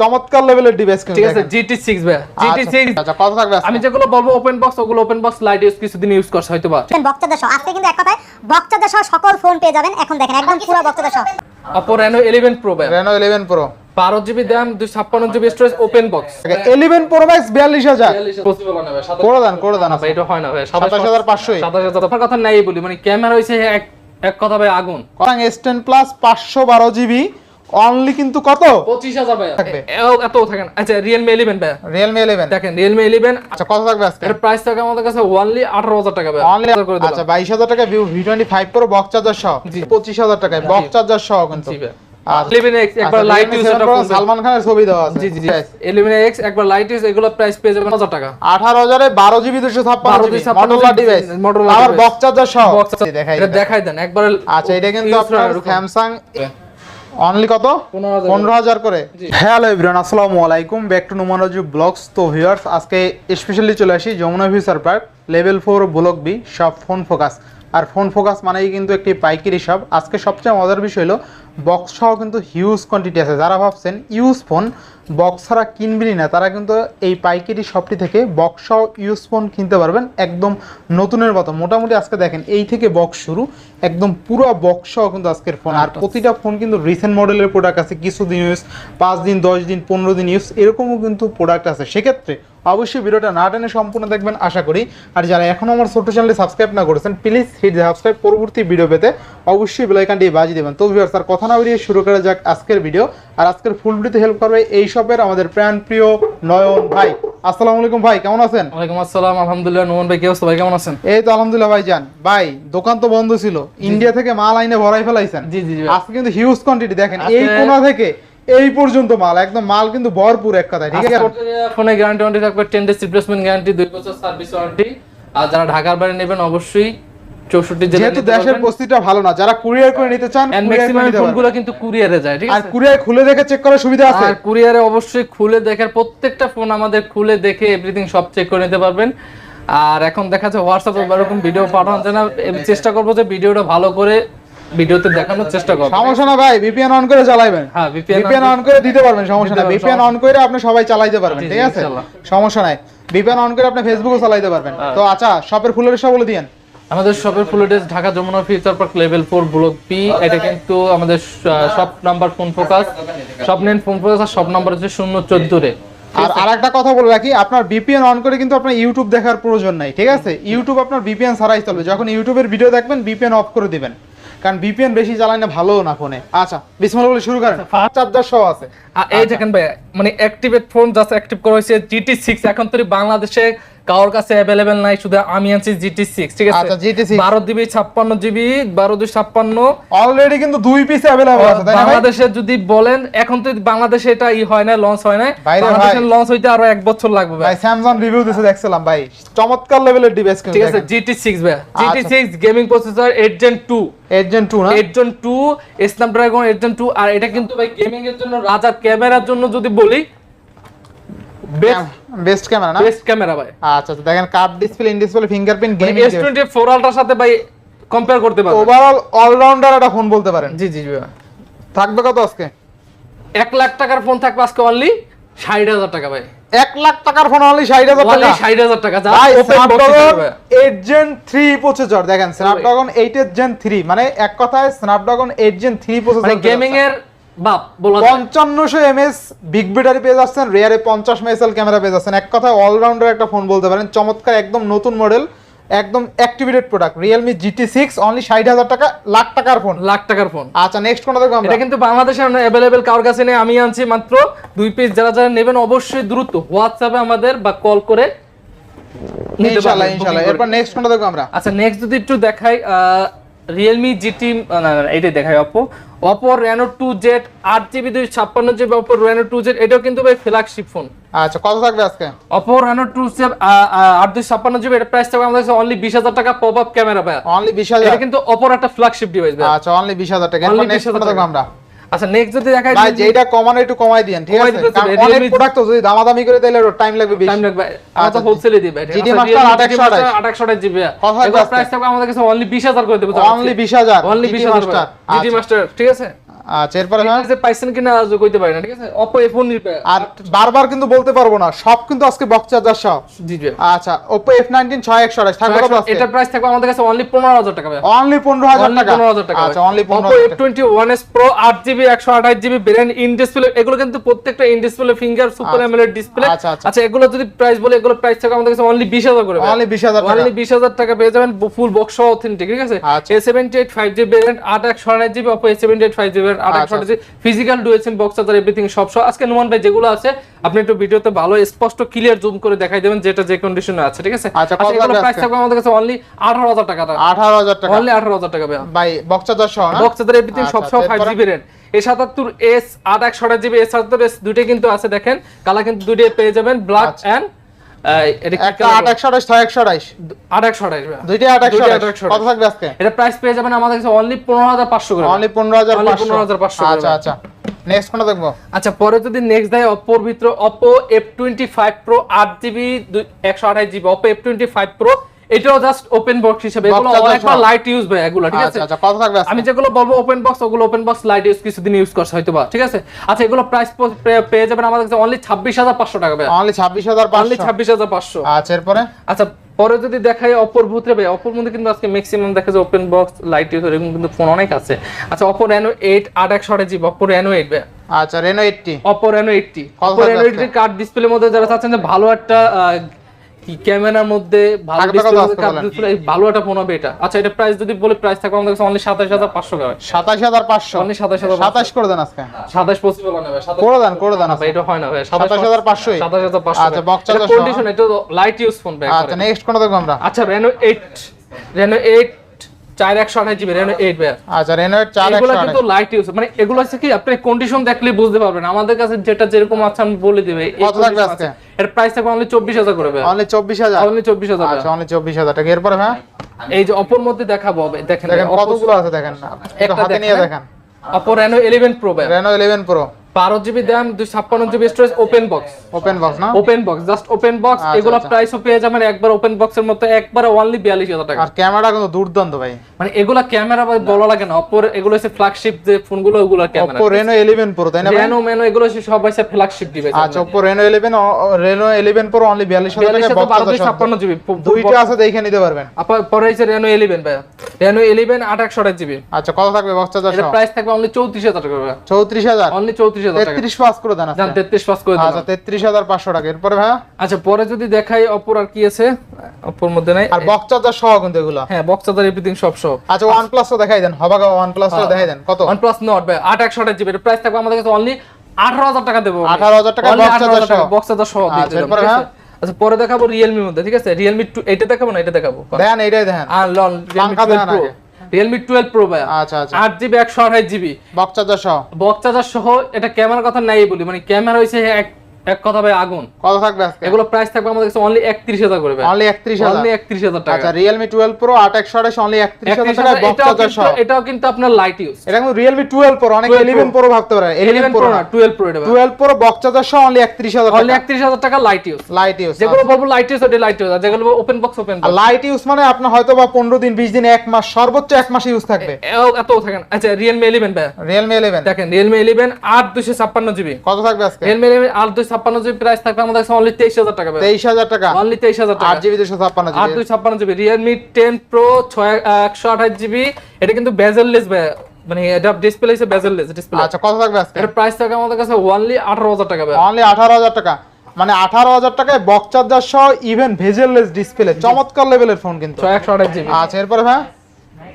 চমৎকার লেভেলের ডিভাইস কিন্তু ঠিক আছে জিটি সিক্স জিটি আচ্ছা, সিক্স আচ্ছা কত থাকবে আমি যেগুলো বলব ওপেন বক্স ওগুলো ওপেন বক্স লাইট ইউজ কিছুদিন ইউজ করছে হয়তো বা সহ। আজকে কিন্তু এক কথায় সহ সকল ফোন পেয়ে যাবেন। এখন দেখেন একদম পুরো সহ। অপো রেনো ইলেভেন প্রো ভাই Reno 11 Pro বারো জিবি র্যাম দুই ছাপ্পান্ন GB storage open box 11 Pro Max 42000 possible না ভাই করে দেন করে দেন ভাই এটা হয় না ভাই 27500 সাতাশ হাজার কথা নাই বলি মানে ক্যামেরা হইছে এক এক কথা ভাই আগুন। করাং S10 Plus 512 জিবি অনলি কিন্তু কত? পঁচিশ হাজার ভাই থাকবে। এত থাকেন। আচ্ছা রিয়েলমি ইলেভেন ভাই Realme 11 দেখেন রিয়েলমি ইলেভেন আচ্ছা কত থাকবে আজকে? এর প্রাইস থাকে আমাদের কাছে আঠারো হাজার টাকা ভাই অনলি। আচ্ছা 22000 টাকা view V25 Pro box charger সহ। জি। 25000 টাকায় বক্স চার্জার সহ কিন্তু। জি ভাই আচ্ছা। এক্স একবার লাইট ইউজ সালমান খানের ছবি দেওয়া আছে। জি জি জি। এক্স একবার লাইট ইউজ এগুলো প্রাইস পেয়ে যাবেন হাজার টাকা। 18000 এ 12 জিবি 256 জিবি 256 ডিভাইস Motorola আবার বক্স চার্জার সহ। দেখাই দেখাই। দেন একবার আচ্ছা এটা কিন্তু আপনার স্যামসাং অনলি কত? পনেরো হাজার। করে। হ্যালো ইব্রান আসসালামু আলাইকুম। ব্যাক টু নোমানোজি ব্লগস তো ভিউয়ার্স আজকে স্পেশালি চলে আসি Jamuna future park level four block B সব ফোন ফোকাস আর ফোন ফোকাস মানেই কিন্তু একটি পাইকারি শপ আজকে সবচেয়ে মজার বিষয় হলো বক্স সহ কিন্তু হিউজ কোয়ান্টিটি আছে। যারা ভাবছেন ইউজ ফোন বক্স ছাড়া কিনবেনই না তারা কিন্তু এই পাইকারি শপটি থেকে বক্স সহ ইউজ ফোন কিনতে পারবেন একদম নতুনের মতো। মোটামুটি আজকে দেখেন এই থেকে বক্স শুরু একদম পুরো বক্স সহ কিন্তু আজকের ফোন আর প্রতিটা ফোন কিন্তু রিসেন্ট মডেলের প্রোডাক্ট আছে কিছুদিন ইউজ পাঁচ দিন দশ দিন পনেরো দিন ইউজ এরকমও কিন্তু প্রোডাক্ট আছে। সেক্ষেত্রে অবশ্যই ভিডিওটা না টেনে সম্পূর্ণ দেখবেন আশা করি। আর যারা এখনও আমার ছোট্ট চ্যানেলে সাবস্ক্রাইব না করেছেন প্লিজ হিট সাবস্ক্রাইব পরবর্তী ভিডিও পেতে অবশ্যই বেলাইকানটি বাজিয়ে দেবেন। তো ভিউয়ার্স আর কথা না বেরিয়ে শুরু করা যাক আজকের ভিডিও আর আজকের ফুল ভিডিওতে হেল্প করবে এই শপের আমাদের প্রাণ প্রিয় নয়ন ভাই। আসসালামু আলাইকুম ভাই কেমন আছেন? ওয়ালাইকুম আসসালাম আলহামদুলিল্লাহ। নোমান ভাই কি অবস্থা ভাই? কেমন আছেন? এই তো আলহামদুলিল্লাহ ভাই যান ভাই দোকান তো বন্ধ ছিল। ইন্ডিয়া থেকে মাল আইনে ভরাই ফেলাইছেন। জি, জি। আজকে কিন্তু হিউজ কোয়ান্টিটি দেখেন এই কোনা থেকে এই পর্যন্ত মাল একদম মাল কিন্তু ভরপুর এক কথায় ঠিক আছে? ফোনে গ্যারান্টি ওয়ারেন্টি থাকবে টেন ডেজ রিপ্লেসমেন্ট গ্যারান্টি দুই বছর সার্ভিস ওয়ারেন্টি আর যারা ঢাকার বাইরে নেবেন অবশ্যই চৌষট্টি জেলা যেহেতু দেশের পরিস্থিতিটা ভালো না যারা কুরিয়ার করে নিতে চান ম্যাক্সিমাম ফোনগুলো কিন্তু কুরিয়ারে যায় ঠিক আর আছে? কুরিয়ার খুলে দেখে চেক করার সুবিধা আছে? আর কুরিয়ারে অবশ্যই খুলে দেখার প্রত্যেকটা ফোন আমাদের খুলে দেখে এভরিথিং সব চেক করে নিতে পারবেন। আর এখন দেখা যাচ্ছে হোয়াটসঅ্যাপে এরকম ভিডিও পাঠানো যায় না চেষ্টা করব যে ভিডিওটা ভালো করে ভিডিওতে দেখানোর চেষ্টা করব সমস্যা না ভাই ভিপিএন অন করে চালাইবেন। হ্যাঁ ভিপিএন অন করে দিতে পারবেন সমস্যা না। ভিপিএন অন করে আপনি সবাই চালাইতে পারবেন ঠিক আছে। সমস্যা নাই। ভিপিএন অন করে আপনি ফেসবুকও চালাইতে পারবেন। হ্যাঁ। তো আচ্ছা শপের ফুল সব বলে দিয়েন আমাদের শপের full address Dhaka Jamuna future park level four block P এটা কিন্তু আমাদের shop number phone focus shop নেন ফোন ফোকাস আর শপ নাম্বার হচ্ছে শূন্য চোদ্দ রে। আর আরেকটা কথা বলে রাখি আপনার ভিপিএন অন করে কিন্তু আপনার ইউটিউব দেখার প্রয়োজন নাই ঠিক আছে? ইউটিউব আপনার ভিপিএন ছাড়াই চলবে। যখন ইউটিউবের ভিডিও দেখবেন ভিপিএন অফ করে দিবেন। কারণ বিপিএন বেশি চালায় না ভালো না ফোনে। আচ্ছা বিসমল বলে শুরু করেন। চার্জার সহ আছে। আর এই দেখেন ভাই মানে অ্যাক্টিভেট ফোন জাস্ট অ্যাক্টিভ করা হয়েছে জিটি সিক্স এখন তো বাংলাদেশে কারোর কাছে অ্যাভেলেবেল নাই শুধু আমি আনছি জিটি সিক্স ঠিক আছে? আচ্ছা, GT6 বারো জিবি ছাপ্পান্ন জিবি বারো দুই ছাপ্পান্ন। অলরেডি কিন্তু দুই পিস অ্যাভেলেবল আছে? বাংলাদেশে যদি বলেন এখন তো বাংলাদেশে এটা ই হয় না লঞ্চ হয় না। বাংলাদেশে লঞ্চ হইতে আরও এক বছর লাগবে ভাই। স্যামসাং রিভিউ দিতে দেখছিলাম ভাই। চমৎকার লেভেলের ডিভাইস কিন্তু ঠিক আছে জিটি সিক্স ভাই। GT six gaming processor eight gen two agent 2 না? Eight gen two Snapdragon eight gen two আর এটা কিন্তু ভাই গেমিং এর জন্য রাজার ক্যামেরার জন্য যদি বলি বেস্ট বেস্ট ক্যামেরা না? বেস্ট ক্যামেরা ভাই। আচ্ছা আচ্ছা দেখেন curve display in display fingerprint মানে গেমিং সাথে ভাই কম্পেয়ার করতে পারবেন। ওভারঅল অলরাউন্ডার একটা ফোন বলতে পারেন। জি জি জি ভাই। থাকবে কত আজকে? এক লাখ টাকার ফোন থাকবে আজকে অনলি ষাট হাজার টাকা ভাই। এক লাখ টাকার ফোন অনলি ষাট হাজার অনলি টাকা? ষাট হাজার টাকা যা স্ন্যাপড্রাগন হিসেবে। এইট জেন থ্রি প্রসেসর দেখেন স্ন্যাপড্রাগন এইট এর জেন থ্রি মানে এক কথায় Snapdragon eight gen three processor মানে গেমিং এর বাপ। পঞ্চান্নশো এমএস বিগ ব্যাটারি পেয়ে যাচ্ছেন রেয়ারে পঞ্চাশ মেগাপিক্সেল ক্যামেরা পেয়ে যাচ্ছেন। এক কথায় অলরাউন্ডার একটা ফোন বলতে পারেন চমৎকার একদম নতুন মডেল একদম activated product Realme GT six only ষাট হাজার টাকা লাখ টাকার ফোন লাখ টাকার ফোন আচ্ছা নেক্সট কোনটা দেখব এটা কিন্তু বাংলাদেশে অ্যাভেলেবেল কারোর কাছে নেই আমি আনছি মাত্র দুই পিস যারা যারা নেবেন অবশ্যই দ্রুত হোয়াটসঅ্যাপে আমাদের বা কল করে নিতে ইনশাআল্লাহ ইনশাআল্লাহ। এরপর নেক্সট কোনটা দেখব আমরা? আচ্ছা নেক্সট যদি একটু দেখাই রিয়েলমি জিটি না না না, দেখাই Oppo Oppo Reno two Z আট জিবি দুই ছাপ্পান্ন GB Oppo Reno two Z এটাও কিন্তু ভাই ফ্ল্যাগশিপ ফোন আচ্ছা কত থাকবে আজকে? অপো রেনো টু জেড আট দুই ছাপ্পান্ন জিবি এটা প্রাইস থাকবে আমাদের অনলি বিশ হাজার টাকা পপ আপ ক্যামেরা ভাই অনলি বিশ হাজার। এটা কিন্তু অপোর একটা ফ্ল্যাগশিপ ডিভাইস ভাই আচ্ছা অনলি বিশ হাজার টাকা। Only নেক্সট 20,000 কোনটা দেখব টাকা। আমরা। আচ্ছা নেক্সট যদি দেখাই ভাই যেটা কমানো একটু কমাই দিয়েন ঠিক আছে? অনেক প্রোডাক্ট যদি দামাদামি করে তাহলে টাইম লাগবে বেশি। টাইম লাগবে আমরা তো আচ্ছা, হোলসেলে দিই ভাই GT Master 2828 2828 জিবি কথা আছে? প্রাইস থাকবে আমাদের কাছে অনলি 20000 করে দেব অনলি বিশ হাজার। অনলি GT 20000 জিডি আচ্ছা। মাস্টার ঠিক আছে? আচ্ছা এরপরে যে পাইছেন কিনা আজ কইতে পারি না ঠিক আছে? অপো এ আর বারবার কিন্তু বলতে পারব না সব কিন্তু আজকে বক্স চার্জার সহ। জি জি। আচ্ছা ওপো এফ নাইনটিন ছয় একশো আঠাশ থাকবে কত আজকে? এটা প্রাইস থাকবে আমাদের কাছে অনলি পনেরো হাজার টাকা ভাই। অনলি পনেরো হাজার Only টাকা? 15,000 টাকা আচ্ছা অনলি পনেরো Oppo F21s Pro 8GB 128GB brand in display এগুলো কিন্তু প্রত্যেকটা in display finger super display আচ্ছা, এগুলো যদি প্রাইস বলে এগুলো প্রাইস আমাদের কাছে অনলি 20000 করে অনলি টাকা। অনলি 20000 টাকা পেয়ে যাবেন ফুল বক্স অথেন্টিক ঠিক আছে? আচ্ছা। A78 5GB variant 8128GB Oppo A78 5GB variant আচ্ছা, 8128GB physical SIM box charger everything সব সহ আজকে নুমান ভাই যেগুলো আছে আপনি একটু ভিডিওতে ভালো স্পষ্ট ক্লিয়ার জুম করে দেখাই দেবেন যেটা যে কন্ডিশনে আছে ঠিক আছে? আচ্ছা, কত এগুলো প্রাইস থাকবে আমাদের কাছে অনলি 18000 টাকা আঠারো হাজার টাকা। অনলি 18000 টাকা ভাই বক্স চার্জার সহ না বক্স চার্জার এভরিথিং সব আচ্ছা, সব এরপরে? 5GB রেট এ 77 এস 8 জিবি এস 77 এস দুটোই কিন্তু আছে দেখেন। কালার কিন্তু দুটোই পেয়ে যাবেন ব্ল্যাক আচ্ছা। এটা কি একটা আট একশো আঠাশ ছয় একশো আঠাশ। 8 একশো আঠাশ 828 কত থাকবে আজকে? এটা প্রাইস পেয়ে যাবেন আমাদের কাছে অনলি 15500 করে অনলি পনেরো হাজার পনেরো হাজার পাঁচশো আচ্ছা আচ্ছা। নেক্সট কোনটা দেখব? আচ্ছা পরে যদি নেক্সট দেয় এর ভিতরে Oppo F25 Pro 8GB 128GB Oppo F25 Pro এটাও জাস্ট ওপেন বক্স হিসেবে এগুলো অনেকবার লাইট ইউজ ভাই এগুলো ঠিক আছে? আচ্ছা আচ্ছা কত থাকবে আমি যেগুলো বলব ওপেন বক্স ওগুলো ওপেন বক্স লাইট ইউজ কিছুদিন ইউজ করছে হয়তো বা ঠিক আছে? আচ্ছা এগুলো প্রাইস পেয়ে যাবেন আমাদের কাছে অনলি ছাব্বিশ হাজার পাঁচশো টাকা ভাই অনলি ছাব্বিশ হাজার অনলি পাঁচশো ছাব্বিশ হাজার পাঁচশো। আচ্ছা এরপরে? আচ্ছা পরে যদি দেখাই অপর ভূতরে ভাই অপর মধ্যে কিন্তু আজকে ম্যাক্সিমাম দেখা যায় ওপেন বক্স লাইট ইউজ এরকম কিন্তু ফোন অনেক আছে। আচ্ছা অপর রেনো এইট আট একশো আট জিবি অপর রেনো এইট ভাই আচ্ছা রেনো এইটটি অপর রেনো এইটটি কত অপো থাকবে রেনো আজকে? এইটটি কার্ড ডিসপ্লের মধ্যে যারা চাচ্ছেন যে ভালো একটা ক্যামেরার মধ্যে ভালো একটা ফোন হবে এটা। আচ্ছা এটা প্রাইস যদি বলে প্রাইস থাকবে আমাদের কাছে অনলি সাতাশ হাজার পাঁচশো টাকা। সাতাশ হাজার পাঁচশো। অনলি সাতাশ হাজার সাতাশ করে দেন আজকে। সাতাশ পসিবল না করে দেন করে দেন এটা হয় না ভাই সাতাশ হাজার পাঁচশো সাতাশ হাজার পাঁচশো আচ্ছা, বক্স কন্ডিশন এটা লাইট ইউজ ফোন ভাই আচ্ছা নেক্সট কোন দেখব আমরা? আচ্ছা রেনো এইট রেনো এইট চার একশো আঠাশ জিবি রেনো এইট ভাই আচ্ছা রেনো এইট চার এগুলো কিন্তু লাইট ইউজ মানে এগুলো হচ্ছে কি আপনি কন্ডিশন দেখলে বুঝতে পারবেন। আমাদের কাছে যেটা যেরকম আছে আমি বলে দিবে। কত থাকবে আজকে? এর প্রাইস থাকবে অনলি চব্বিশ হাজার করে অনলি চব্বিশ হাজার? অনলি চব্বিশ হাজার আচ্ছা অনলি চব্বিশ হাজার টাকা। এরপরে হ্যাঁ এই যে অপর মধ্যে দেখাবো দেখেন কতগুলো আছে দেখেন। একটা হাতে নিয়ে দেখেন। দেখেন Oppo Reno eleven pro Reno eleven pro বারো জিবি র্যাম দুই ছাপ্পান্ন GB storage open box open box না? Open box just open box আচ্ছা, এগুলো আচ্ছা। প্রাইসও পেয়ে যাবেন একবার ওপেন বক্সের মতো একবারে অনলি বিয়াল্লিশ হাজার টাকা। আর ক্যামেরা কিন্তু দুর্দান্ত ভাই। মানে এগুলা ক্যামেরা বলা লাগে না। অপর এগুলো হচ্ছে ফ্ল্যাগশিপ যে ফোনগুলো ওগুলোর ক্যামেরা রেনো ইলেভেন প্রো তাই না? রেনো মেনো এগুলো হচ্ছে সব হচ্ছে ফ্ল্যাগশিপ ডিভাইস আচ্ছা Reno eleven Reno eleven pro only বিয়াল্লিশ হাজার টাকা বারো দুই বক্স ছাপ্পান্ন জিবি দুইটা আছে দেখে নিতে পারবেন। পরে হচ্ছে রেনো ইলেভেন ভাই রেনো ইলেভেন আট একশো জিবি। আচ্ছা কত থাকবে বক্স চার্জার প্রাইস থাকবে অনলি চৌত্রিশ হাজার টাকা চৌত্রিশ হাজার? অনলি চৌত্রিশ পাস করে দেন পাস করে আচ্ছা টাকা। এরপরে ভাই আচ্ছা পরে যদি দেখাই অপর আর কি আছে? অপর মধ্যে নাই। আর বক্স চার্জার সহ কিন্তু এগুলো? হ্যাঁ বক্স চার্জার এভরিথিং সব সব আচ্ছা দেখাই দেন। হবাগা হ্যাঁ। দেখাই দেন। কত? নট ভাই। প্রাইস থাকবে আমাদের কাছে অনলি আঠারো হাজার টাকা দেবো। 18,000 টাকা box charger সহ। বক্স চার্জার সহ দিয়ে আচ্ছা, এরপরে ঠিক হ্যাঁ? আচ্ছা পরে দেখাবো রিয়েলমির মধ্যে ঠিক আছে? রিয়েলমি টু এটা দেখাবো না এটা দেখাবো? দেখেন এইটাই দেখেন আর লন রিয়েলমি পাঙ্খা প্রো আগে। রিয়েলমি টুয়েলভ প্রো ভাই আচ্ছা আচ্ছা। আট জিবি একশো আঠাশ জিবি বক্স চার্জার সহ? বক্স চার্জার সহ এটা ক্যামেরার কথা নাই বলি মানে ক্যামেরা হইছে এক এক কথা ভাই আগুন। কত থাকবে আজকে? এগুলো প্রাইস থাকবে আমাদের কাছে অনলি একত্রিশ হাজার করে ভাই। অনলি একত্রিশ হাজার। অনলি একত্রিশ হাজার টাকা। আচ্ছা টুয়েলভ প্রো আট অনলি 31,000 টাকা বক্স চার্জার সহ। এটাও কিন্তু আপনার লাইট ইউজ এটা কিন্তু অনেক 12 ইলেভেন প্রো ভাবতে পারে। ইলেভেন ইলেভেন প্রো প্রো না। টুয়েলভ প্রো এটা টুয়েলভ প্রো বক্স চার্জার সহ অনলি একত্রিশ হাজার অনলি টাকা। একত্রিশ হাজার টাকা লাইট ইউজ লাইট ইউজ যেগুলো বলব লাইট ইউজ লাইট ইউজ আর যেগুলো ওপেন বক্স ওপেন আর লাইট ইউজ মানে আপনার হয়তো বা পনেরো দিন বিশ দিন এক মাস সর্বোচ্চ এক মাস ইউজ থাকবে। এত থাকেন আচ্ছা রিয়েলমি ইলেভেন ভাই। রিয়েলমি ইলেভেন দেখেন রিয়েলমি ইলেভেন আট দুশো ছাপ্পান্ন জিবি কত থাকবে আজকে? ইলেভেন আট দুশো ছাপ্পান্ন জিবি প্রাইস থাকবে আমাদের কাছে অনলি তেইশ হাজার টাকা তেইশ হাজার টাকা। অনলি তেইশ হাজার আট জিবি দুশো ছাপ্পান্ন আট জিবি ছাপ্পান্ন জিবি। রিয়েলমি টেন প্রো ছয় একশো আঠাশ জিবি। এটা কিন্তু বেজেললেস মানে এটা ডিসপ্লে হিসেবে বেজেললেস ডিসপ্লে আচ্ছা কত থাকবে আজকে? এটার প্রাইস থাকবে আমাদের কাছে অনলি আঠারো হাজার টাকা অনলি আঠারো হাজার টাকা। মানে আঠারো হাজার টাকায় বক্স চার্জার সহ ইভেন ভেজেললেস ডিসপ্লে চমৎকার লেভেলের ফোন কিন্তু। একশো আঠাশ জিবি। আচ্ছা এরপরে ভাই?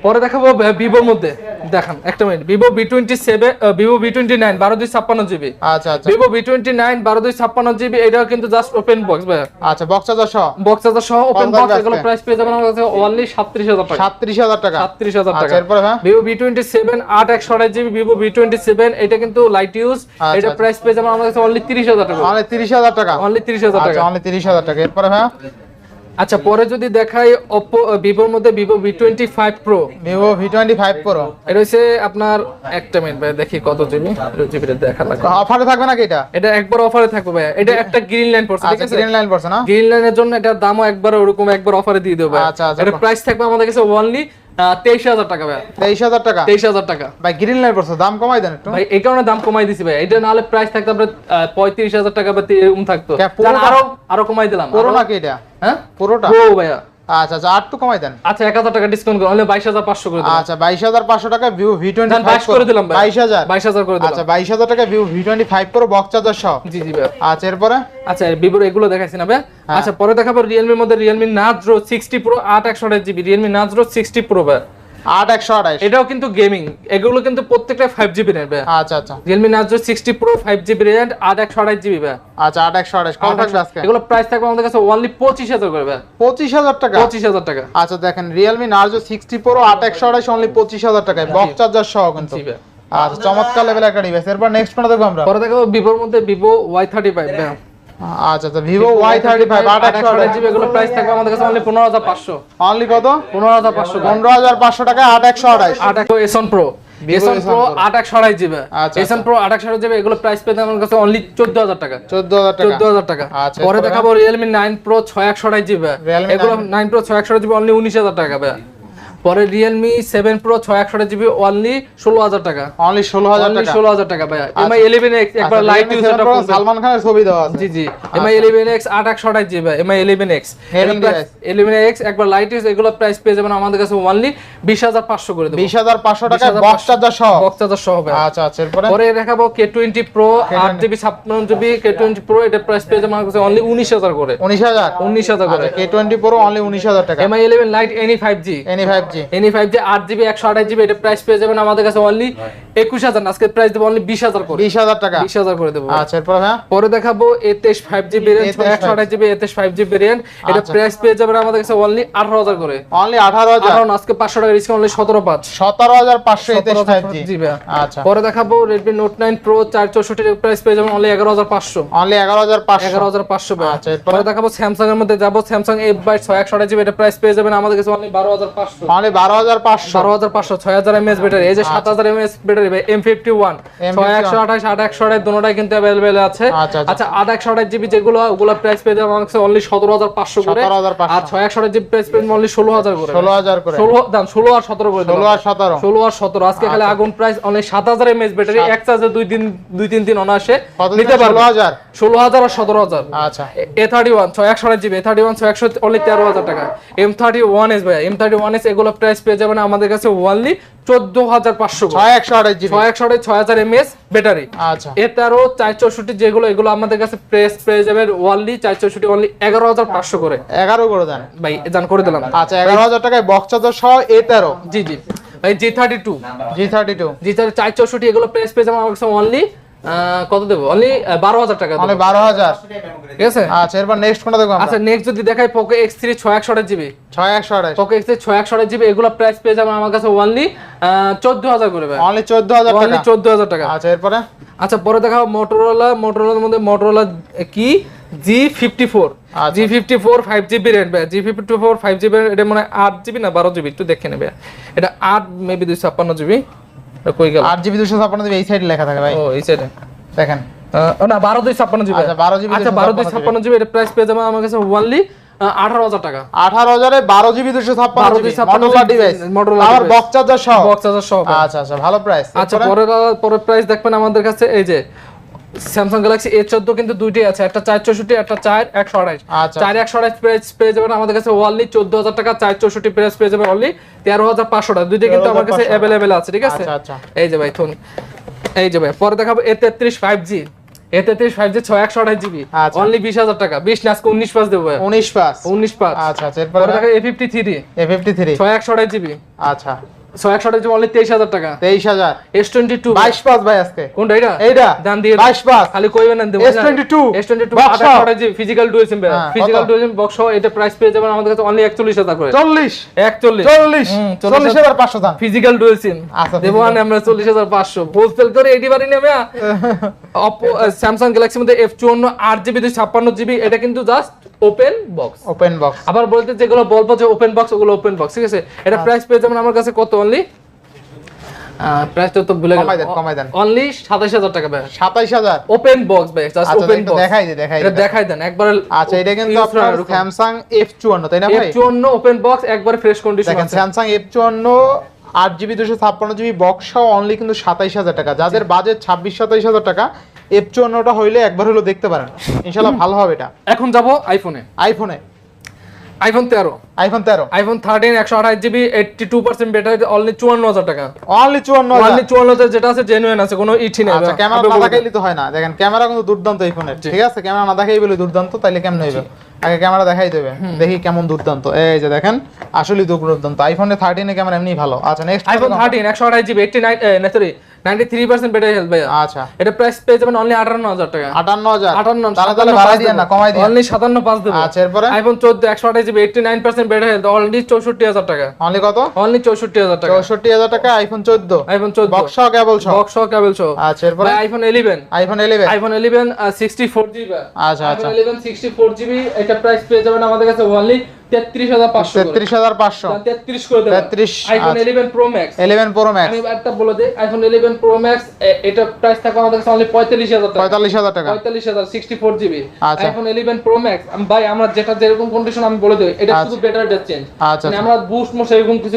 পরে দেখাবো ভিভোর মধ্যে। দেখান একটা minute Vivo V twenty seven Vivo V twenty nine বারো দুই ছাপ্পান্ন জিবি আচ্ছা আচ্ছা। ভিভো বি টোয়েন্টি নাইন বারো দুই ছাপ্পান্ন জিবি এটাও কিন্তু জাস্ট ওপেন বক্স ভাই আচ্ছা বক্স চার্জার সহ? বক্স চার্জার সহ ওপেন বক্স এগুলো প্রাইস পেয়ে যাবেন আমার কাছে অনলি সাতত্রিশ হাজার টাকা। সাতত্রিশ হাজার টাকা। সাতত্রিশ হাজার আচ্ছা টাকা। এরপরে ভাই ভিভো বি টোয়েন্টি সেভেন আট একশো GB Vivo V twenty seven এটা কিন্তু লাইট ইউজ আচ্ছা, এটা আচ্ছা। প্রাইস পেয়ে যাবেন আমার কাছে অনলি তিরিশ হাজার টাকা। অনলি তিরিশ হাজার টাকা? অনলি তিরিশ হাজার আচ্ছা টাকা। অনলি তিরিশ হাজার টাকা। এরপরে ভাই আচ্ছা পরে যদি দেখাই Oppo Vivo মধ্যে twenty five pro Vivo V twenty এটা হচ্ছে আপনার একটা মিনিট ভাই দেখি কত জিবি জিবিটা দেখা লাগবে অফারে থাকবে নাকি এটা? এটা একবার অফারে থাকবে ভাই। এটা একটা গ্রিন লাইন পড়ছে ঠিক আচ্ছা আছে? গ্রিন লাইন পড়ছে না? গ্রিন লাইনের জন্য এটা দামও একবার ওরকম একবার অফারে দিয়ে দেবো ভাই। আচ্ছা। এটা প্রাইস থাকবে আমাদের কাছে অনলি তেইশ হাজার টাকা ভাই তেইশ হাজার টাকা? তেইশ হাজার টাকা। ভাই গ্রিন লাইট পড়ছে দাম কমাই দেন একটু। ভাই এই কারণে দাম কমাই দিছি ভাই। এটা নাহলে প্রাইস থাকতো আপনার পঁয়ত্রিশ হাজার টাকা বা এরকম থাকতো। আরও আরও কমাই দিলাম। পুরো নাকি এটা? হ্যাঁ? পুরোটা? ও ভাইয়া। আচ্ছা আচ্ছা আর তো কমাই দেন। আচ্ছা এক হাজার টাকা ডিসকাউন্ট করে হলে বাইশ হাজার পাঁচশো করে দিলাম। আচ্ছা বাইশ হাজার পাঁচশো টাকা ভিউ ভি টোয়েন্টি জান, করে। দিলাম ভাই। বাইশ হাজার। বাইশ হাজার করে আচ্ছা দিলাম বাইশ হাজার টাকা view V twenty five pro box charger সহ। জি জি ভাই। আচ্ছা এরপরে? আচ্ছা ভিভোর এগুলো দেখাইছি ভাই। হ্যাঁ। আচ্ছা পরে দেখাবো রিয়েলমির মধ্যে রিয়েলমি নাজরো সিক্সটি প্রো আট একশো আঠাশ জিবি রিয়েলমি নাজরো সিক্সটি প্রো ভাই। আট একশো আঠাইশ এটাও কিন্তু গেমিং এগুলো কিন্তু প্রত্যেকটা ফাইভ জিবি ভাই। আচ্ছা আচ্ছা। প্রো ফাইভ জিবি জিবি আচ্ছা আট একশো আঠাইশ কত থাকবে আজকে? এগুলো প্রাইস থাকবে আমাদের কাছে অনলি পঁচিশ হাজার করে ভাই। পঁচিশ হাজার টাকা? পঁচিশ হাজার টাকা। আচ্ছা দেখেন রিয়েলমি নার্জো সিক্সটি প্রো আট একশো আঠাইশ অনলি পঁচিশ হাজার টাকায়। বক্স চার্জার সহ কিন্তু। আচ্ছা চমৎকার লেভেল একটা ডিভাইস এরপর নেক্সট কোনটা দেখব আমরা? পরে দেখাবো ভিভোর মধ্যে ভিভো ওয়াই থার্টি ফাইভ আচ্ছা আচ্ছা ভিভো ওয়াই থার্টি ফাইভ আট একশো জিবি এগুলো প্রাইস থাকবে আমাদের কাছে অনলি পনেরো হাজার পাঁচশো। অনলি কত? পনেরো হাজার পাঁচশো পনেরো হাজার পাঁচশো টাকা আট একশো আট একশো এসন প্রো এসন প্রো Pro। আট একশো আড়াই জিবি আচ্ছা, এসন প্রো আট একশো আড়াই জিবি এগুলো প্রাইস পেতে আমার কাছে অনলি চোদ্দ হাজার টাকা। চোদ্দ হাজার চোদ্দ হাজার টাকা। আচ্ছা, পরে দেখাবো রিয়েলমি নাইন প্রো ছয় একশো আড়াই জিবি এগুলো নাইন প্রো ছয় একশো জিবি অনলি উনিশ হাজার টাকা ভাই পরে রিয়েলমি সেভেন প্রো ছয় একশো জিবি অনলি ষোলো হাজার টাকা। অনলি ষোলো হাজার ষোলো হাজার টাকা ভাই এমআই ইলেভেন এক্স একবার আচ্ছা, লাইট ইউজ সালমান খানের ছবি দেওয়া আছে। জি জি। এমআই ইলেভেন এক্স আট একশো আঠাশ GB Mi eleven X eleven X একবার লাইট ইউজ এগুলো প্রাইস পেয়ে যাবেন আমাদের কাছে অনলি বিশ হাজার পাঁচশো করে দেবো। বিশ হাজার পাঁচশো টাকা বক্স চার্জার সহ। বক্স চার্জার সহ ভাই আচ্ছা আচ্ছা এরপরে? পরে দেখাবো কে টোয়েন্টি প্রো আট জিবি ছাপ্পান্ন জিবি কে টোয়েন্টি প্রো এটা প্রাইস পেয়ে যাবে আমার কাছে অনলি উনিশ হাজার করে। উনিশ হাজার? উনিশ হাজার করে। কে টোয়েন্টি প্রো অনলি উনিশ হাজার টাকা। MI eleven lite NE five G NE five G. Five G আট জিবি একশো আঠাশ জিবি এটা প্রাইস পেয়ে যাবেন আমাদের কাছে অনলি একুশ হাজার আজকে প্রাইস দেবো অনলি বিশ হাজার করে। বিশ হাজার টাকা। বিশ হাজার করে দেবো। আচ্ছা হ্যাঁ? পরে দেখাবো এ ফাইভ জি ভেরিয়েন্ট একশো আঠাশ জিবি এ ফাইভ জি ভেরিয়েন্ট এটা। প্রাইস পেয়ে যাবেন আমাদের কাছে অনলি আঠারো হাজার করে। অনলি আঠারো হাজার? কারণ আজকে পাঁচশো টাকা ডিসকাউন্ট অনলি সতেরো পাঁচ। সতেরো হাজার পাঁচশো এতেশ ফাইভ জি জি আচ্ছা। পরে দেখাবো রেডমি নোট নাইন প্রো চার চৌষট্টি প্রাইস পেয়ে যাবেন অনলি এগারো হাজার পাঁচশো। অনলি এগারো হাজার পাঁচশো। এগারো হাজার পাঁচশো আচ্ছা, পরে দেখাবো স্যামসাং এর মধ্যে যাব স্যামসাং এফ বাই ছয় একশো আঠাশ জিবি এটা প্রাইস পেয়ে যাবেন আমাদের কাছে অনলি বারো হাজার পাঁচশো। অনলি হাজার পাঁচশো। ছয় হাজার এমএস ব্যাটারি এই যে সাত হাজার এমএস ব্যাটারি ওয়ান M51 ছয় একশো আঠাশ আট একশো আঠাশ দুটাই কিন্তু অ্যাভেলেবেল আছে। আচ্ছা, আচ্ছা। আচ্ছা জিবি যেগুলো ওগুলো প্রাইস পেয়ে যাবে আমার অনলি সতেরো হাজার পাঁচশো করে। 17,500 আর ছয় একশো আঠাশ জিবি প্রাইস পেয়ে অনলি ষোলো হাজার করে। ষোলো হাজার করে। ষোলো দাম ষোলো আর সতেরো করে ষোলো আর সতেরো। ষোলো আর সতেরো। আজকে খালি আগুন প্রাইস সাত হাজার এমএস ব্যাটারি এক চার্জে দুই দিন দুই তিন দিন অনায়াসে কত নিতে হাজার। ষোলো হাজার আর সতেরো হাজার। আচ্ছা। এ থার্টি ওয়ান ছয় একশো জিবি এ থার্টি ওয়ান ছয় একশো অনলি তেরো হাজার টাকা। এম থার্টি ওয়ান এস ভাই এম থার্টি ওয়ান এস এগুলো প্রাইস পেয়ে যাবেন আমাদের কাছে ওয়ানলি চোদ্দ হাজার পাঁচশো ছয় একশো আঠাশ ছয় একশো ছয় হাজার এমএস ব্যাটারি আচ্ছা। এ চার চৌষট্টি যেগুলো এগুলো আমাদের কাছে প্রেস পেয়ে যাবেন ওয়ানলি চার চৌষট্টি অনলি এগারো হাজার পাঁচশো করে। এগারো করে দেন। ভাই জান করে দিলাম। আচ্ছা এগারো হাজার টাকায় বক্স চার্জার সহ এ তেরো জি জি। ভাই G thirty two G thirty two G thirty চার চৌষট্টি এগুলো প্রেস পেয়ে যাবেন আমার কাছে অনলি কত দেবো? অনলি বারো হাজার টাকা। অনলি বারো হাজার। ঠিক আছে? আচ্ছা এরপর নেক্সট কোনটা দেখব আচ্ছা নেক্সট যদি দেখাই পোকো এক্স থ্রি ছয় একশো জিবি ছয় একশো আঠাশ। পোকো এক্স ছয় একশো জিবি এগুলো প্রাইস পেয়ে যাবেন আমার কাছে ওনলি চোদ্দ হাজার করে অনলি চোদ্দ হাজার অনলি চোদ্দ হাজার টাকা। আচ্ছা এরপরে? আচ্ছা পরে দেখাও মোটরোলা মোটরোলার মধ্যে মোটরোলা কি? G fifty four. G fifty four five GB rate ভাই। G fifty four five GB এটা মানে আট জিবি না বারো জিবি একটু দেখে নেবে এটা আট মেবি দুইশো ছাপ্পান্ন জিবি কই গেল? আট জিবি দুশো ছাপ্পান্ন জিবি এই সাইডে লেখা থাকে ভাই। ও এই সাইডে দেখেন। না বারো দুই ছাপ্পান্ন জিবি। আচ্ছা, 12 GB আচ্ছা দুই ছাপ্পান্ন জিবি। এটা প্রাইস পেয়ে যাবেন আমার কাছে ওনলি আঠারো হাজার টাকা। আঠারো এ বারো জিবি দুশো ছাপ্পান্ন 12 জিবি। GB ছাপ্পান্ন মটোরোলা GB ডিভাইস মডুলার আর বক্স চার্জার সহ। বক্স চার্জার সহ আচ্ছা আচ্ছা ভালো প্রাইস আচ্ছা পরের পরের প্রাইস দেখবেন আমাদের কাছে এই যে স্যামসাং গ্যালাক্সি এ চোদ্দ কিন্তু দুইটাই আছে একটা চার চৌষট্টি একটা চার একশো আঠাশ আচ্ছা। চার একশো আঠাশ প্রাইস পেয়ে যাবেন আমাদের কাছে অনলি চোদ্দ হাজার টাকা চার চৌষট্টি প্রাইস পেয়ে যাবেন অনলি তেরো হাজার পাঁচশো টাকা। দুইটা কিন্তু আমার কাছে 13,500 অ্যাভেলেবেল আছে ঠিক আছে? আচ্ছা, আচ্ছা। এই যে ভাই থুন। এই যে ভাই পরে দেখাবো এ তেত্রিশ ফাইভ জি এ তেত্রিশ ফাইভ জি ছয় একশো আঠাশ জিবি। অনলি বিশ হাজার টাকা। বিশ না আজকে উনিশ পাঁচ দেবো। উনিশ পাস উনিশ পাঁচ। আচ্ছা আচ্ছা এরপরে পরে দেখা A fifty three A fifty three ছয় একশো আঠাশ জিবি আচ্ছা। ছয় একশো আঠাশ জিবি অনলি তেইশ হাজার টাকা। তেইশ হাজার। এস টোয়েন্টি টু বাইশ পাস ভাই আজকে। কোনটা এটা? এইটা। দাম দিয়ে বাইশ পাস। খালি কইবেন না দেবো S22 S22 Box আঠাশ সহ। আঠাশ ফিজিক্যাল ডুয়েল হ্যাঁ, ফিজিক্যাল কত? বক্স এটা প্রাইস পেয়ে যাবেন আমাদের কাছে অনলি 41000 করে। চল্লিশ। 41 চল্লিশ। চল্লিশ হাজার। পাঁচশো দাম। ফিজিক্যাল ডুয়েল সিম আচ্ছা, দেবো physical। মানে আমরা 40500 হোলসেল করে এটি বাড়ি নেবে অপো স্যামসাং গ্যালাক্সির মধ্যে F54 8GB 256GB এটা কিন্তু just open box open box আবার বলতে যেগুলো বলব যে ওপেন বক্স ওগুলো ওপেন বক্স ঠিক আছে? এটা প্রাইস পেয়ে যাবেন আমার কাছে কত? অনলি প্রাইস তো ভুলে কমাই কমাই দেন। অনলি সাতাশ হাজার টাকা ভাই। সাতাইশ হাজার? ওপেন বক্স ভাই জাস্ট আচ্ছা, ওপেন বক্স দেখাই দে, দেখাই এটা দেখাই দেন একবারে আচ্ছা এটা কিন্তু আপনার স্যামসাং এফ চুয়ান্ন তাই না ভাই? চুয়ান্ন ওপেন বক্স একবারে ফ্রেশ কন্ডিশন দেখেন আছে। স্যামসাং আট জিবি দুশো ছাপ্পান্ন জিবি বক্স সহ অনলি কিন্তু সাতাইশ হাজার টাকা। যাদের বাজেট ছাব্বিশ সাতাইশ হাজার টাকা এফ চুয়ান্নটা হইলে একবার হলো দেখতে পারেন। ইনশাল্লাহ ভালো হবে এটা। এখন যাব আইফোনে আইফোনে আইফোন তেরো। আইফোন তেরো। আইফোন থার্টিন একশো আঠাশ GB eighty two percent only চুয়ান্ন হাজার টাকা। অনলি চুয়ান্ন অনলি চুয়ান্ন হাজার যেটা আছে জেনুইন আছে কোনো ইটি নেই। আচ্ছা ক্যামেরা না দেখাইলে তো হয় না। দেখেন ক্যামেরা কিন্তু দুর্দান্ত এই ফোনের ঠিক আছে? ক্যামেরা না দেখাই বলে দুর্দান্ত তাইলে কেমন হইবে? আগে ক্যামেরা দেখাই দেবে। দেখি কেমন দুর্দান্ত। এই যে দেখেন আসলে দুর্দান্ত। আইফোনে থার্টিনে ক্যামেরা এমনি ভালো। আচ্ছা নেক্সট আইফোন থার্টিন একশো আঠাশ GB eighty nine sorry ninety three percent health ভাইয়া। আচ্ছা। এটা প্রাইস পেয়ে যাবেন অনলি আটান্ন হাজার টাকা। আটান্ন হাজার। তাহলে তাহলে বাড়াই দিয়ে না কমাই দিয়ে। অনলি সাতান্ন পাঁচ আচ্ছা এরপরে? আইফোন চোদ্দ একশো আঠাশ GB eighty nine percent better health only চৌষট্টি হাজার টাকা। অনলি কত? অনলি টাকা। আইফোন চোদ্দ। আইফোন চোদ্দ। বক্স সহ কেবল সহ বক্স সহ কেবল সহ আচ্ছা এরপরে? IPhone eleven iPhone eleven iPhone eleven sixty four GB. আচ্ছা, আচ্ছা। IPhone eleven sixty four GB এটা প্রাইস পেয়ে যাবেন আমাদের কাছে অনলি তেত্রিশ হাজার পাঁচশো তেত্রিশ হাজার পাঁচশো। তেত্রিশ করে দেবেন 33, আইফোন আচ্ছা। Eleven pro max eleven pro max আমি একটা বলে দিই আইফোন ইলেভেন প্রো ম্যাক্স এটা প্রাইস থাকবে আমাদের কাছে হাজার টাকা। পঁয়তাল্লিশ হাজার টাকা। পঁয়তাল্লিশ হাজার সিক্সটি ফোর জিবি আচ্ছা। আইফোন প্রো ম্যাক্স ভাই আমরা যেটা যেরকম কন্ডিশন আমি বলে দেবো এটা আচ্ছা। শুধু বেটার ডেট চেঞ্জ আচ্ছা, মানে আমরা বুস্ট মোশ এরকম কিছু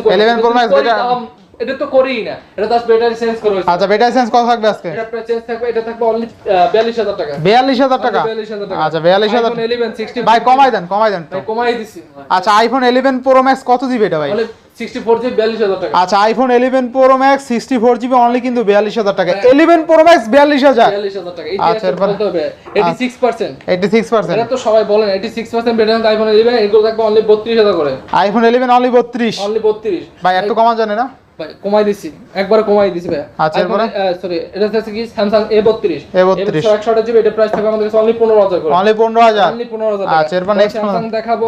11 এটা তো করিই না। এটা জাস্ট বেটার চেঞ্জ করে হয়েছে। আচ্ছা বেটার সেন্স কত থাকবে আজকে? এটা প্রাইস চেঞ্জ থাকবে এটা থাকবে অনলি বিয়াল্লিশ হাজার টাকা। বিয়াল্লিশ হাজার টাকা? বিয়াল্লিশ হাজার টাকা। আচ্ছা বিয়াল্লিশ হাজার আইফোন ইলেভেন সিক্সটি ভাই কমাই দেন কমাই দেন তো। ভাই কমাই দিছি আচ্ছা আইফোন ইলেভেন প্রো ম্যাক্স কত জিবি এটা ভাই? অনলি সিক্সটি ফোর জিবি বিয়াল্লিশ হাজার টাকা। আচ্ছা iPhone eleven pro max sixty four GB only কিন্তু বিয়াল্লিশ হাজার টাকা। হ্যাঁ। ইলেভেন প্রো ম্যাক্স বিয়াল্লিশ হাজার। বিয়াল্লিশ হাজার টাকা। আচ্ছা, এরপরে? বলতে হবে eighty six percent eighty six percent এটা তো সবাই বলেন eighty six percent better iPhone eleven এগুলো থাকবে অনলি বত্রিশ হাজার করে। আইফোন ইলেভেন অনলি বত্রিশ। অনলি বত্রিশ। ভাই একটু কমান জানে না। ভাই কমাই দিছি। একবার কমাই দিছি ভাই আচ্ছা, এরপরে? সরি এটা হচ্ছে কি স্যামসাং এ বত্রিশ। A32 একশো আঠাশ জিবি এটা প্রাইস থাকবে আমাদের কাছে অনলি করে। অনলি আচ্ছা, এরপর স্যামসাং দেখাবো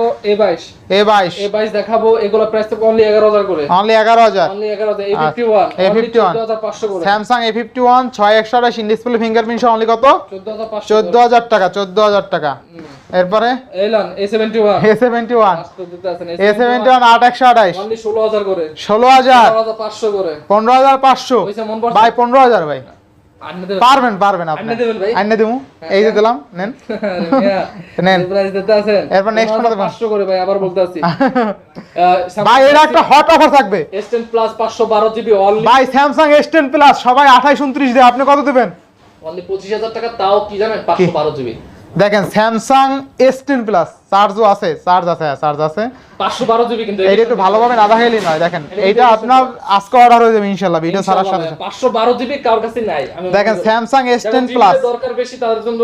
দেখাবো এগুলো প্রাইস থাকবে অনলি করে। অনলি এগারো হাজার। অনলি এগারো হাজার। এ ফিফটি ওয়ান A51 চোদ্দ হাজার পাঁচশো করে। স্যামসাং এ ফিফটি ওয়ান ছয় একশো আঠাশ ইন ডিসপ্লে ফিঙ্গারপ্রিন্ট সহ অনলি কত? চোদ্দ হাজার পাঁচশো চোদ্দ হাজার টাকা চোদ্দ হাজার টাকা। এরপরে? এলান অনলি করে। করে? ভাই ভাই। পারবেন পারবেন আপনি। আইনে দেবো এই যে দিলাম নেন। নেন। এরপর কথা। পাঁচশো করে ভাই আবার বলতে আছি ভাই একটা হট অফার থাকবে। এস টেন প্লাস পাঁচশো বারো জিবি অনলি ভাই স্যামসাং এস টেন প্লাস সবাই আঠাইশ উনত্রিশ দিয়ে আপনি কত দেবেন? অনলি পঁচিশ হাজার টাকা তাও কি জানেন? পাঁচশো বারো জিবি দেখেন স্যামসাং এস টেন প্লাস চার্জও আছে চার্জ আছে চার্জ আছে। পাঁচশো বারো জিবি কিন্তু এইটা একটু ভালোভাবে না দেখাইলেই নয় দেখেন। এইটা আপনার আজকে অর্ডার হয়ে যাবে ইনশাল্লাহ ভিডিও ছাড়ার সাথে সাথে। পাঁচশো বারো জিবি কার কাছে নাই। দেখেন স্যামসাং এস টেন প্লাস দরকার বেশি তাদের জন্য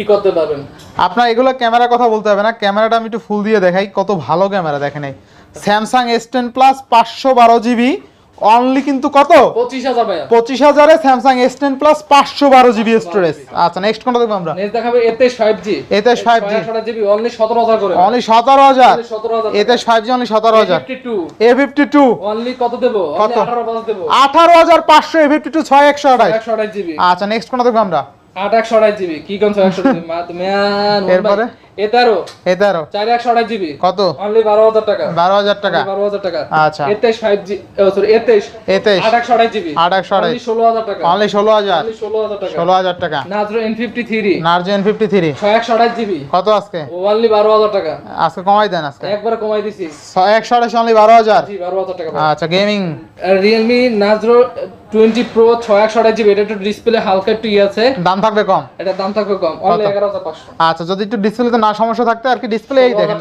ই করতে পারবেন। আপনার এগুলো ক্যামেরার কথা বলতে হবে না ক্যামেরাটা আমি একটু ফুল দিয়ে দেখাই কত ভালো ক্যামেরা দেখেন এই। স্যামসাং এস টেন প্লাস পাঁচশো বারো জিবি অনলি কিন্তু কত? পঁচিশ হাজার পঁচিশ হাজারে স্যামসাং এস টেন প্লাস পাঁচশো বারো জিবি স্টোরেজ আচ্ছা নেক্সট কোনটা দেখব আমরা? দেখাবে এতে ফাইভ জি এতে 5G জিবি অনলি সতেরো হাজার করে। অনলি সতেরো হাজার। এতে ফাইভ জি অনলি সতেরো হাজার। এ ফিফটি টু অনলি কত দেবো? কত? আঠারো হাজার পাঁচশো এ ফিফটি টু ছয় একশো আঠাশ। জিবি। আচ্ছা নেক্সট কোনটা দেখব আমরা? আট একশো আঠাশ জিবি। কি কোন একশো এরপরে? এ তেরো। এ তেরো। চার একশো আঠাশ জিবি। কত? অনলি বারো হাজার টাকা। বারো হাজার টাকা। বারো হাজার টাকা। আচ্ছা। এ ফাইভ জি সরি এ তেইশ। এ তেইশ। আট একশো আঠাশ জিবি। আট আঠাশ। ষোলো হাজার টাকা। অনলি ষোলো হাজার। ষোলো হাজার টাকা। ষোলো হাজার টাকা। নাজরো N fifty three Narzo N fifty three ছয় একশো আঠাশ জিবি। কত আজকে? অনলি বারো হাজার টাকা। আজকে কমাই দেন আজকে। একবারে কমাই দিছি। ছয় একশো আঠাশ অনলি বারো হাজার। জি বারো হাজার টাকা আচ্ছা গেমিং রিয়েলমি টোয়েন্টি প্রো ছয় একশো আঠাশ জিবি। এটা একটু ডিসপ্লে হালকা একটু ইয়ে আছে। দাম থাকবে কম। এটার দাম থাকবে কম। অনলি এগারো হাজার পাঁচশো। আচ্ছা যদি একটু ডিসপ্লেতে না সমস্যা থাকতে আর কি ডিসপ্লে এই দেখেন।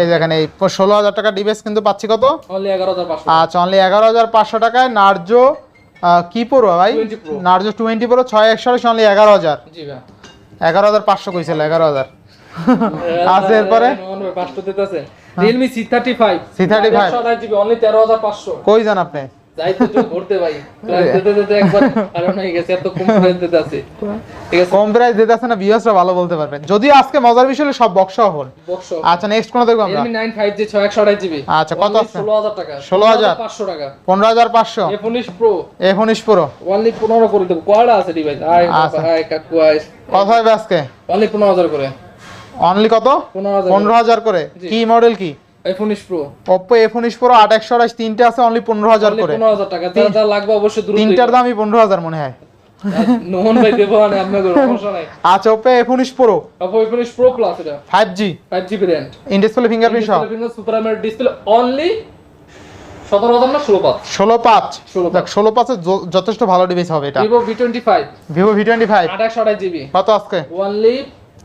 এই দেখেন এই ষোলো হাজার টাকা ডিভাইস কিন্তু পাচ্ছি কত? আচ্ছা অনলি এগারো হাজার পাঁচশো টাকায় নার্জো কি পড়ব ভাই? নার্জো টোয়েন্টি প্রো ছয় একশো অনলি এগারো হাজার। এগারো হাজার পাঁচশো কইছিল এগারো হাজার। আচ্ছা এরপরে? আছে Realme C thirty five C35 একশো আঠাশ জিবি অনলি তেরো হাজার কই যান আপনি? কম প্রাইস দিতে আছে। না ভিউয়ার্সরা ভালো বলতে পারবেন। যদি আজকে মজার বিষয় সব বক্স হল। আচ্ছা নেক্সট কোন দেখব আমরা? আচ্ছা, কত আছে? টাকা। 16,000 পাঁচশো টাকা। পনেরো হাজার পাঁচশো। এফ উনিশ প্রো এফ উনিশ প্রো অনলি পনেরো করে দেবো। আছে ডিভাইস আয় আচ্ছা। আয় কাকু আয়। কত হবে আজকে? অনলি করে। কত? হাজার করে। কি মডেল কি? প্রো আট একশো আঠাশ তিনটে আছে অনলি পনেরো হাজার করে। পনেরো হাজার টাকা। যারা যারা লাগবে অবশ্যই দ্রুত তিনটার দামই পনেরো হাজার মনে হয়। নোহন ভাই দেবো মানে আপনাদের সমস্যা নাই। আচ্ছা Oppo F pro Oppo iPhone pro plus এটা। Five G five GB RAM in display fingerprint সহ। সুপার অ্যামোলেড ডিসপ্লে অনলি সতেরো হাজার না ষোলো পাঁচ? ষোলো পাঁচ। দেখ ষোলো পাঁচে যথেষ্ট ভালো ডিভাইস হবে এটা। Vivo V twenty five Vivo V twenty five আঠাশ আঠাশ জিবি কত আজকে? অনলি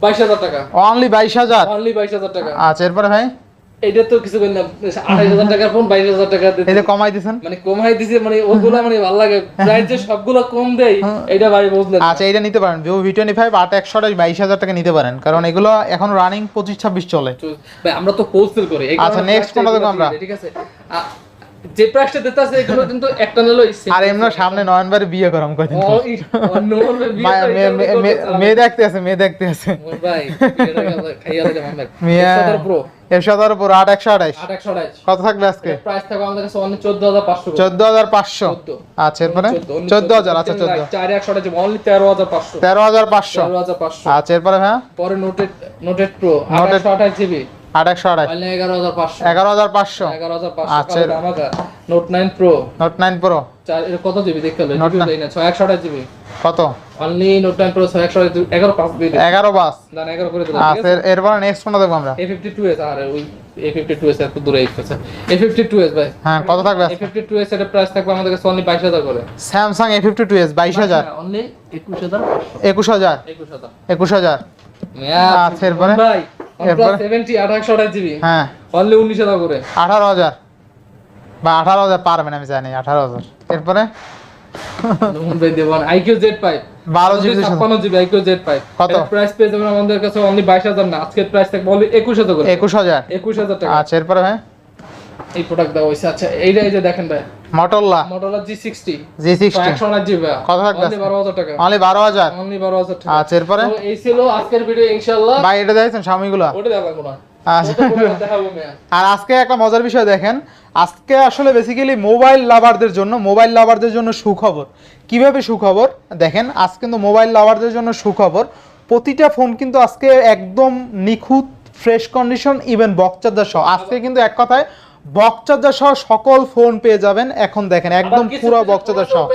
বাইশ হাজার টাকা। অনলি বাইশ হাজার। অনলি বাইশ হাজার টাকা। আচ্ছা এরপরে ভাই? এটা তো কিছু না আঠাশ হাজার টাকার ফোন বাইশ হাজার টাকা দিতে- এই যে কমাই দিছেন? মানে কমাই দিছে মানে ওগুলা মানে ভালো লাগে। প্রাইস যে সবগুলো কম দেয় এটা ভাই বুঝলেন আচ্ছা এটা নিতে পারেন। ভিভো ভি টোয়েন্টি ফাইভ আট একশো আঠাশ বাইশ হাজার টাকা নিতে পারেন। কারণ এগুলো এখন রানিং পঁচিশ ছাব্বিশ চলে। ভাই আমরা তো হোলসেল করি। আচ্ছা, কোনটা দেখব আমরা? ঠিক আছে? যে প্রাইসটা এগুলো কিন্তু একটা নিলো আর এমনি সামনে নয়নবারে বিয়ে করাম মে- মেয়ে দেখতে আছে মেয়ে দেখতে আছে। ভাই খাইয়া আমরা। মিয়া প্রো এর সাথে পুরো আট একশো আট কত থাকবে আজকে? প্রাইস থাকবে আমাদের কাছে অনলি চোদ্দ হাজার পাঁচশো চোদ্দ হাজার পাঁচশো। আচ্ছা এরপরে? চোদ্দ হাজার আচ্ছা চোদ্দ। চার একশো আঠাশ অনলি তেরো হাজার পাঁচশো। তেরো হাজার পাঁচশো। তেরো হাজার পাঁচশো। আচ্ছা এরপরে হ্যাঁ পরে নোটেড নোটেড প্রো Noted- আঠাশশো আঠাশ জিবি আট একশো অনলি এগারো হাজার পাঁচশো। এগারো হাজার পাঁচশো। এগারো হাজার। পাঁচশো। Note nine pro note nine pro চার কত জিবি দেখতে হলো ছয় একশো আঠাশ জিবি কত? অনলি নোট প্রো পাঁচ দিয়ে দিন এগারো বাস দান এগারো করে দিলাম আচ্ছা এর- এরপরে নেক্সট কোনটা দেখব আমরা? এ ফিফটি টু এস আর ওই এ ফিফটি টু এস এত দূরে এ ফিফটি ভাই। হ্যাঁ কত থাকবে? এ ফিফটি টু এস এর প্রাইস থাকবে আমাদের কাছে অনলি বাইশ হাজার করে। এস বাইশ হাজার। অনলি একুশ হাজার। একুশ হাজার। একুশ হাজার। আচ্ছা, এরপরে? ভাই এরপরে? সেভেন্টি আঠাশশো আঠাশ জিবি হ্যাঁ। অনলি উনিশ হাজার করে। আঠারো হাজার। বা আঠারো হাজার পারবেন আমি জানি আঠারো হাজার। এরপরে? মোহন ভাই দেবান আইকিউ জেড ফাইভ বারো জিবি ছাপ্পান্ন জিবি আইকিউ জেড ফাইভ কত? প্রাইস পেয়ে যাবেন আমাদের কাছে অনলি বাইশ হাজার না আজকের প্রাইস থাকবে অনলি একুশ হাজার করে। একুশ হাজার? একুশ হাজার টাকা। আচ্ছা এরপরে ভাই? এই প্রোডাক্ট দেওয়া হয়েছে। আচ্ছা এইটা এই যে দেখেন ভাই Motorola G sixty G sixty একশো আট জিবি কত থাকবে? অনলি বারো হাজার টাকা। অনলি বারো হাজার? অনলি বারো হাজার টাকা। আচ্ছা এরপরে? এই ছিল আজকের ভিডিও ইনশাল্লাহ ভাই এটা দেখছেন স্বামীগুলো? ওটা দেখাবো না। আর আজকে একটা মজার বিষয় দেখেন। আজকে আসলে বেসিক্যালি মোবাইল লাভারদের জন্য মোবাইল লাভারদের জন্য সুখবর। কীভাবে সুখবর? দেখেন আজ কিন্তু মোবাইল লাভারদের জন্য সুখবর। প্রতিটা ফোন কিন্তু আজকে একদম নিখুঁত ফ্রেশ কন্ডিশন ইভেন বকচার্জার সহ। আজকে কিন্তু এক কথায় বকচার্জার সহ সকল ফোন পেয়ে যাবেন এখন দেখেন একদম পুরো বকচার্জার সহ।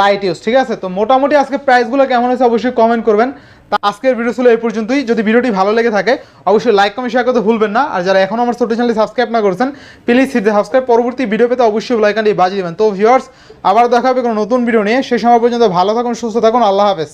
লাইট ইউজ ঠিক আছে? তো মোটামুটি আজকে প্রাইসগুলো কেমন হয়েছে অবশ্যই কমেন্ট করবেন। তা আজকের ভিডিও ছিল এই পর্যন্তই। যদি ভিডিওটি ভালো লেগে থাকে, অবশ্যই লাইক কমেন্ট শেয়ার করতে ভুলবেন না। আর যারা এখন আমার ছোটো চ্যানেলটি সাবস্ক্রাইব না করেছেন প্লিজ সিটে সাবস্ক্রাইব পরবর্তী ভিডিও পেতে অবশ্যই লাইকানটি বাজিয়ে দেবেন। তো ভিউয়ার্স আবার দেখা হবে কোনো নতুন ভিডিও নিয়ে। সেই সময় পর্যন্ত ভালো থাকুন, সুস্থ থাকুন। আল্লাহ হাফেজ।